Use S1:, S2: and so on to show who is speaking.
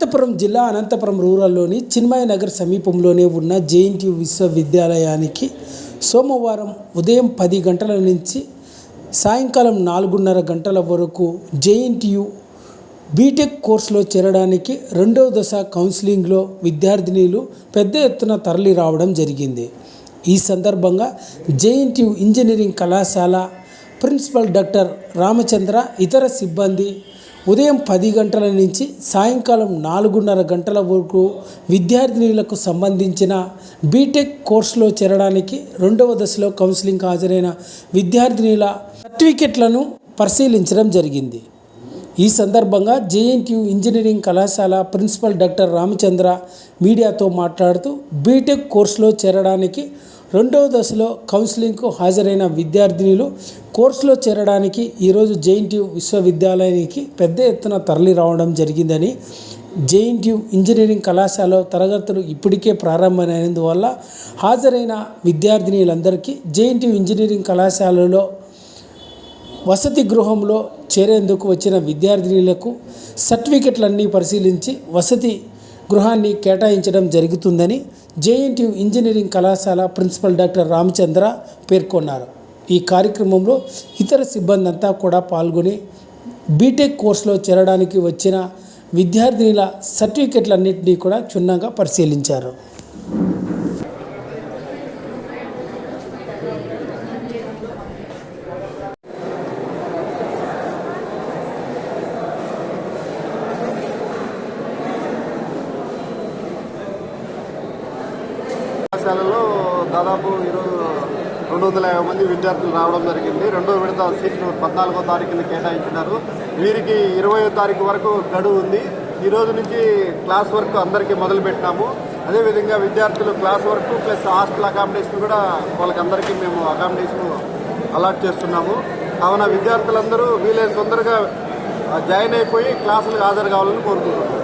S1: అనంతపురం జిల్లా అనంతపురం రూరల్లోని చిన్మయ నగర్ సమీపంలోనే ఉన్న జేఎన్టీయు విశ్వవిద్యాలయానికి సోమవారం ఉదయం పది గంటల నుంచి సాయంకాలం నాలుగున్నర గంటల వరకు జేఎన్టీయు బీటెక్ కోర్సులో చేరడానికి రెండవ దశ కౌన్సిలింగ్లో విద్యార్థినీలు పెద్ద ఎత్తున తరలి రావడం జరిగింది. ఈ సందర్భంగా జేఎన్టీయు ఇంజనీరింగ్ కళాశాల ప్రిన్సిపల్ డాక్టర్ రామచంద్ర ఇతర సిబ్బంది ఉదయం పది గంటల నుంచి సాయంకాలం నాలుగున్నర గంటల వరకు విద్యార్థినులకు సంబంధించిన బీటెక్ కోర్సులో చేరడానికి రెండవ దశలో కౌన్సిలింగ్ హాజరైన విద్యార్థినుల సర్టిఫికెట్లను పరిశీలించడం జరిగింది. ఈ సందర్భంగా జేఎన్టీయూ ఇంజనీరింగ్ కళాశాల ప్రిన్సిపల్ డాక్టర్ రామచంద్ర మీడియాతో మాట్లాడుతూ బీటెక్ కోర్సులో చేరడానికి రెండవ దశలో కౌన్సిలింగ్కు హాజరైన విద్యార్థినులు కోర్సులో చేరడానికి ఈరోజు జేఎన్టీయు విశ్వవిద్యాలయానికి పెద్ద ఎత్తున తరలి రావడం జరిగిందని జేఎన్టీయు ఇంజనీరింగ్ కళాశాల తరగతులు ఇప్పటికే ప్రారంభమైనందువల్ల హాజరైన విద్యార్థినీలందరికీ జేఎన్టీయు ఇంజనీరింగ్ కళాశాలలో వసతి గృహంలో చేరేందుకు వచ్చిన విద్యార్థినులకు సర్టిఫికెట్లన్నీ పరిశీలించి వసతి గృహాన్ని కేటాయించడం జరుగుతుందని జేఎన్టీయు ఇంజనీరింగ్ కళాశాల ప్రిన్సిపల్ డాక్టర్ రామచంద్ర పేర్కొన్నారు. ఈ కార్యక్రమంలో ఇతర సిబ్బంది అంతా కూడా పాల్గొని బీటెక్ కోర్సులో చేరడానికి వచ్చిన విద్యార్థినిల సర్టిఫికెట్లన్నింటినీ కూడా క్షుణ్ణంగా పరిశీలించారు.
S2: పాఠశాలలో దాదాపు ఈరోజు రెండు వందల యాభై మంది విద్యార్థులు రావడం జరిగింది. రెండో విడత సీట్లు పద్నాలుగో తారీఖున కేటాయించినారు. వీరికి ఇరవయో తారీఖు వరకు గడువు ఉంది. ఈ రోజు నుంచి క్లాస్ వర్క్ అందరికీ మొదలు పెట్టినాము. అదేవిధంగా విద్యార్థులు class work plus hostel accommodation కూడా వాళ్ళకి అందరికీ మేము అకామిడేషన్ అలాట్ చేస్తున్నాము. కావున విద్యార్థులందరూ వీలైన తొందరగా జాయిన్ అయిపోయి క్లాసులకు హాజరు కావాలని కోరుకుంటున్నాము.